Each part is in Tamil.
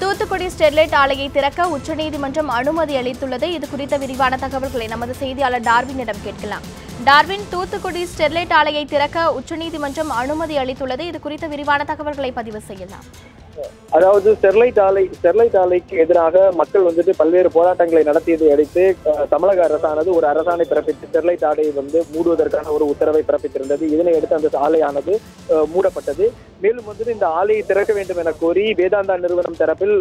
தூத்துக்குடி ஸ்டெர்லைட் ஆலையை திறக்க உச்சநீதிமன்றம் அனுமதி அளித்துள்ளது. இது குறித்த விரிவான தகவல்களை நமது செய்தியாளர் டார்வினிடம் கேட்கலாம். டார்வின் தூத்துக்குடி ஸ்டெர்லைட் ஆலையை திறக்க உச்சநீதிமன்றம் அனுமதி அளித்துள்ளது. இது குறித்த விரிவான தகவல்களை பதிவு செய்யலாம். அதாவது ஸ்டெர்லைட் ஆலை ஸ்டெர்லைட் ஆலைக்கு எதிராக மக்கள் வந்துட்டு பல்வேறு போராட்டங்களை நடத்தியதை அடுத்து தமிழக அரசானது ஒரு அரசாணை பிறப்பித்து ஸ்டெர்லைட் ஆலையை வந்து மூடுவதற்கான ஒரு உத்தரவை பிறப்பித்திருந்தது. இதனை அடுத்து அந்த ஆலையானது மூடப்பட்டது. மேலும் வந்துட்டு இந்த ஆலையை திறக்க வேண்டும் என கோரி வேதாந்தா நிறுவனம் தரப்பில்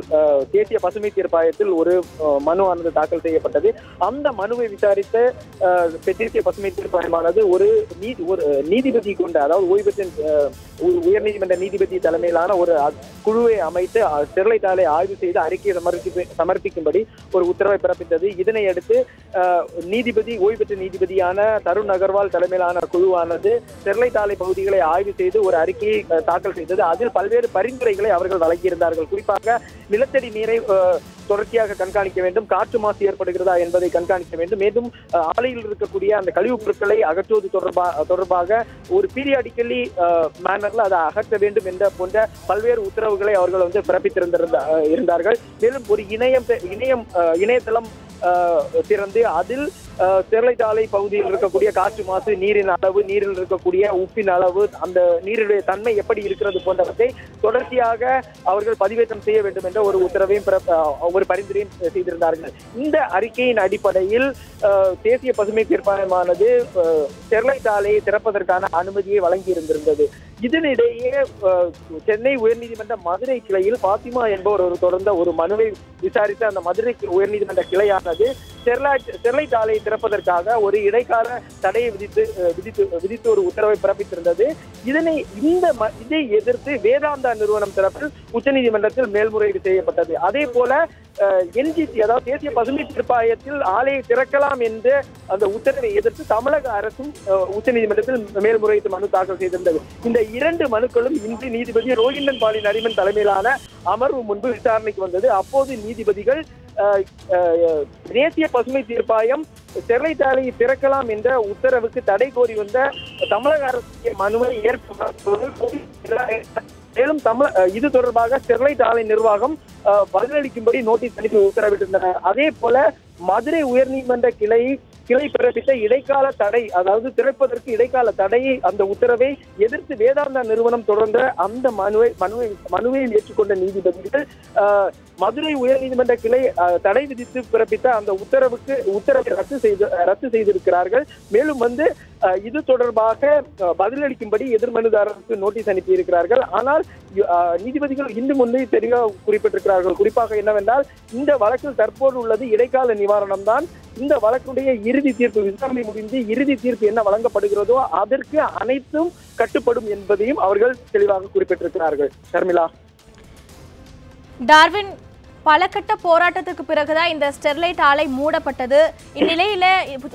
தேசிய பசுமை தீர்ப்பாயத்தில் ஒரு மனு ஆனது தாக்கல் செய்யப்பட்டது. அந்த மனுவை விசாரித்த தேசிய பசுமை தீர்ப்பாயமானது ஒரு நீதி ஒரு நீதிபதி கொண்ட அதாவது ஓய்வு பெற்ற உயர்நீதிமன்ற நீதிபதி தலைமையிலான ஒரு குழு குழுவை அமைத்து அ, ஸ்டெர்லைட் ஆலை ஆய்வு செய்து அறிக்கையை சமர்ப்பி சமர்ப்பிக்கும்படி ஒரு உத்தரவை பிறப்பித்தது. இதனை அடுத்து நீதிபதி ஓய்வு பெற்ற நீதிபதியான தருண் அகர்வால் தலைமையிலான குழுவானது ஸ்டெர்லைட் ஆலை பகுதிகளை ஆய்வு செய்து ஒரு அறிக்கையை தாக்கல் செய்தது. அதில் பல்வேறு பரிந்துரைகளை அவர்கள் வழங்கியிருந்தார்கள். குறிப்பாக நிலத்தடி நீரை தொடர்ச்சியாக கண்காணிக்க வேண்டும். காற்று மாசு ஏற்படுகிறதா என்பதை கண்காணிக்க வேண்டும். மேலும் ஆலையில் இருக்கக்கூடிய அந்த கழிவுப் பொருட்களை அகற்றுவது தொடர்பா தொடர்பாக ஒரு பீரியாடிக்கலி மேனர்ல அதை அகற்ற வேண்டும் என்ற போன்ற பல்வேறு உத்தரவுகளை அவர்கள் வந்து பிறப்பித்திருந்திருந்த இருந்தார்கள். மேலும் ஒரு இணையம் பெ- இணையம் இணையதளம் திறந்து அதில் ஸ்டெர்லைட் ஆலை பகுதியில் இருக்கக்கூடிய காற்று மாசு நீரின் அளவு நீரில் இருக்கக்கூடிய உப்பின் அளவு அந்த நீருடைய தன்மை எப்படி இருக்கிறது போன்றவற்றை தொடர்ச்சியாக அவர்கள் பதிவேற்றம் செய்ய வேண்டும் என்ற ஒரு உத்தரவையும் ஒரு பரிந்துரையும் செய்திருந்தார்கள். இந்த அறிக்கையின் அடிப்படையில் தேசிய பசுமை தீர்ப்பாயமானது ஸ்டெர்லைட் ஆலையை திறப்பதற்கான அனுமதியை வழங்கி இருந்திருந்தது இதனிடையே சென்னை உயர்நீதிமன்ற மதுரை கிளையில் பாத்திமா என்பவர் ஒரு தொடர்ந்த ஒரு மனுவை விசாரித்த அந்த மதுரை உயர்நீதிமன்ற கிளையானது ஸ்டெர்லைட் ஸ்டெர்லைட் ஆலையை திறப்பதற்காக ஒரு இடைக்கால தடையை விதித்து விதித்து விதித்து ஒரு உத்தரவை பிறப்பித்திருந்தது. இதனை இந்த ம- இதை எதிர்த்து வேதாந்தா நிறுவனம் தரப்பில் உச்சநீதிமன்றத்தில் மேல்முறையீடு செய்யப்பட்டது. அதே போல என்ஜிசி அதாவது தேசிய பசுமை தீர்ப்பாயத்தில் ஆலையை திறக்கலாம் என்று அந்த உத்தரவை எதிர்த்து தமிழக அரசும் உச்சநீதிமன்றத்தில் மேல்முறையீட்டு மனு தாக்கல் செய்திருந்தது. இந்த இரண்டு மனுக்களும் இன்று நீதிபதி ரோஹிந்தன் பாலி நரிமன் தலைமையிலான அமர்வு முன்பு விசாரணைக்கு வந்தது. அப்போது நீதிபதிகள் அஹ், அஹ், தேசிய பசுமை தீர்ப்பாயம் ஸ்டெர்லைட் ஆலையை திறக்கலாம் என்ற உத்தரவுக்கு தடை கோரி வந்த தமிழக அரசு மனுவை ஏற்ப மேலும் தமிழ் இது தொடர்பாக ஸ்டெர்லைட் ஆலை நிர்வாகம் பதிலளிக்கும்படி நோட்டீஸ் அனுப்பி உத்தரவிட்டிருந்தனர் அதே போல மதுரை உயர்நீதிமன்ற கிளை கிளை பிறப்பித்த இடைக்கால தடை அதாவது திறப்பதற்கு இடைக்கால தடையை அந்த உத்தரவை எதிர்த்து வேதாந்தா நிறுவனம் தொடர்ந்த அந்த மனுவை மனுவை மனுவை ஏற்றுக்கொண்ட நீதிபதிகள் மதுரை உயர்நீதிமன்ற கிளை தடை விதித்து பிறப்பித்த அந்த உத்தரவுக்கு உத்தரவை ரத்து செய்து ரத்து செய்திருக்கிறார்கள். மேலும் வந்து அஹ், இது தொடர்பாக பதிலளிக்கும்படி எதிர்மனுதாரருக்கு நோட்டீஸ் அனுப்பியிருக்கிறார்கள். ஆனால் அஹ், நீதிபதிகள் இன்னும் முன்னே தெளிவாக குறிப்பிட்டிருக்கிறார்கள். குறிப்பாக என்னவென்றால் இந்த வழக்கில் தற்போது உள்ளது இடைக்கால நிவாரணம் தான் இந்த வழக்குடைய இறுதி தீர்ப்பு விசாரணை முடிந்து இறுதி தீர்ப்பு என்ன வழங்கப்படுகிறதோ அதற்கு அனைத்தும் கட்டுப்படும் என்பதையும் அவர்கள் தெளிவாக குறிப்பிட்டிருக்கிறார்கள். ஷர்மிளா. டார்வின் பல கட்ட போராட்டத்துக்கு பிறகுதான் இந்த ஸ்டெர்லைட் ஆலை மூடப்பட்டது. இந்நிலையில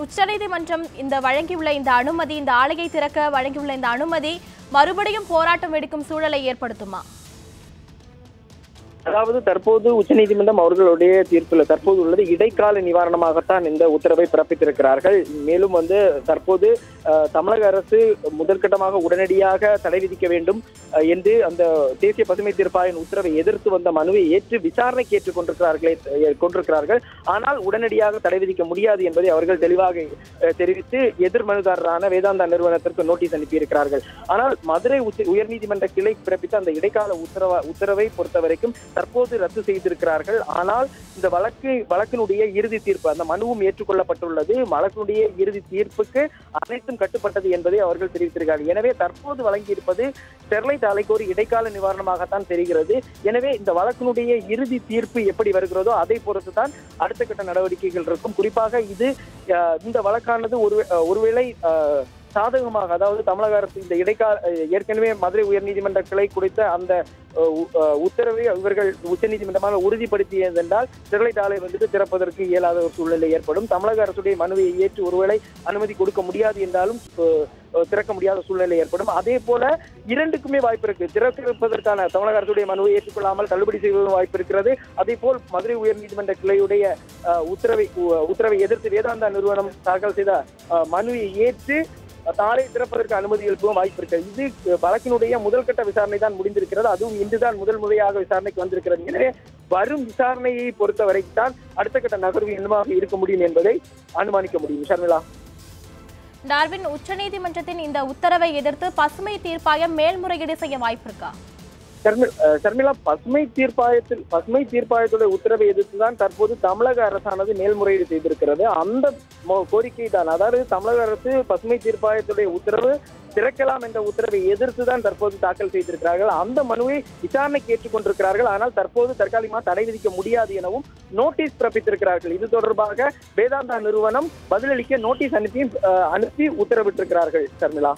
உச்சநீதிமன்றம் இந்த வழங்கியுள்ள இந்த அனுமதி இந்த ஆலையை திறக்க வழங்கியுள்ள இந்த அனுமதி மறுபடியும் போராட்டம் வெடிக்கும் சூழலை ஏற்படுத்துமா? அதாவது தற்போது உச்சநீதிமன்றம் அவர்களுடைய தீர்ப்பில் தற்போது உள்ளது. இடைக்கால நிவாரணமாகத்தான் இந்த உத்தரவை பிறப்பித்திருக்கிறார்கள். மேலும் வந்து தற்போது தமிழக அரசு முதற்கட்டமாக உடனடியாக தடை விதிக்க வேண்டும் என்று அந்த தேசிய பசுமை தீர்ப்பாயின் உத்தரவை எதிர்த்து வந்த மனுவை ஏற்று விசாரணைக்கு ஏற்றுக் கொண்டிருக்கிறார்களே கொண்டிருக்கிறார்கள். ஆனால் உடனடியாக தடை விதிக்க முடியாது என்பதை அவர்கள் தெளிவாக தெரிவித்து எதிர் மனுதாரரான வேதாந்தா நிறுவனத்திற்கு நோட்டீஸ் அனுப்பியிருக்கிறார்கள். ஆனால் மதுரை உச்ச உயர்நீதிமன்ற கிளை பிறப்பித்த அந்த இடைக்கால உத்தரவ உத்தரவை பொறுத்த வரைக்கும் தற்போது ரத்து செய்திருக்கிறார்கள். ஆனால் இந்த வழக்கு வழக்கினுடைய இறுதி தீர்ப்பு அந்த மனுவும் ஏற்றுக்கொள்ளப்பட்டுள்ளது. வழக்கினுடைய இறுதி தீர்ப்புக்கு அனைத்தும் கட்டுப்பட்டது என்பதை அவர்கள் தெரிவித்திருக்கிறார்கள். எனவே தற்போது வழங்கியிருப்பது ஸ்டெர்லைட் ஆலைக்கு ஒரு இடைக்கால நிவாரணமாகத்தான் தெரிகிறது. எனவே இந்த வழக்கினுடைய இறுதி தீர்ப்பு எப்படி வருகிறதோ அதை பொறுத்து தான் அடுத்த கட்ட நடவடிக்கைகள் இருக்கும். குறிப்பாக இது இந்த வழக்கானது ஒரு ஒருவேளை சாதகமாக அதாவது தமிழக அரசு இந்த இடைக்கால ஏற்கனவே மதுரை உயர்நீதிமன்ற கிளை குறித்த அந்த உத்தரவை இவர்கள் உச்சநீதிமன்றமாக உறுதிப்படுத்தியதென்றால் ஸ்டெர்லைட் ஆலை வந்துட்டு திறப்பதற்கு இயலாத ஒரு சூழ்நிலை ஏற்படும். தமிழக அரசுடைய மனுவை ஏற்று ஒருவேளை அனுமதி கொடுக்க முடியாது என்றாலும் திறக்க முடியாத சூழ்நிலை ஏற்படும். அதே போல இரண்டுக்குமே வாய்ப்பு இருக்கு. திறப்பதற்கான தமிழக அரசுடைய மனுவை ஏற்றுக்கொள்ளாமல் தள்ளுபடி செய்வதும் வாய்ப்பு இருக்கிறது. அதே போல் மதுரை உயர்நீதிமன்ற கிளையுடைய உத்தரவை உத்தரவை எதிர்த்து வேதாந்தா நிறுவனம் தாக்கல் செய்த மனுவை ஏற்று ஆலை திறப்பதற்கு அனுமதி எழுப்பவும் வாய்ப்பு இருக்கு. இது வழக்கினுடைய முதல் கட்ட விசாரணை தான் முடிந்திருக்கிறது. அதுவும் இன்றுதான் முதல் முறையாக விசாரணைக்கு வந்திருக்கிறது. எனவே வரும் விசாரணையை பொறுத்தவரை தான் அடுத்த கட்ட நகர்வு என்னவாக இருக்க முடியும் என்பதை அனுமானிக்க முடியும். ஷர்மிளா. டார்வின் உச்சநீதிமன்றத்தின் இந்த உத்தரவை எதிர்த்து பசுமை தீர்ப்பாயம் மேல்முறையீடு செய்ய வாய்ப்பு இருக்கா? ஷர்மிளா பசுமை தீர்ப்பாயத்தில் பசுமை தீர்ப்பாயத்துடைய உத்தரவை எதிர்த்து தான் தற்போது தமிழக அரசானது மேல்முறையீடு செய்திருக்கிறது. அந்த கோரிக்கை தான் அதாவது தமிழக அரசு பசுமை தீர்ப்பாயத்துடைய உத்தரவு திறக்கலாம் என்ற உத்தரவை எதிர்த்து தான் தற்போது தாக்கல் செய்திருக்கிறார்கள். அந்த மனுவை விசாரணைக்கு ஏற்றுக்கொண்டிருக்கிறார்கள். ஆனால் தற்போது தற்காலிகமாக தடை விதிக்க முடியாது எனவும் நோட்டீஸ் பிறப்பித்திருக்கிறார்கள். இது தொடர்பாக வேதாந்தா நிறுவனம் பதிலளிக்க நோட்டீஸ் அனுப்பி அனுப்பி உத்தரவிட்டிருக்கிறார்கள் ஷர்மிளா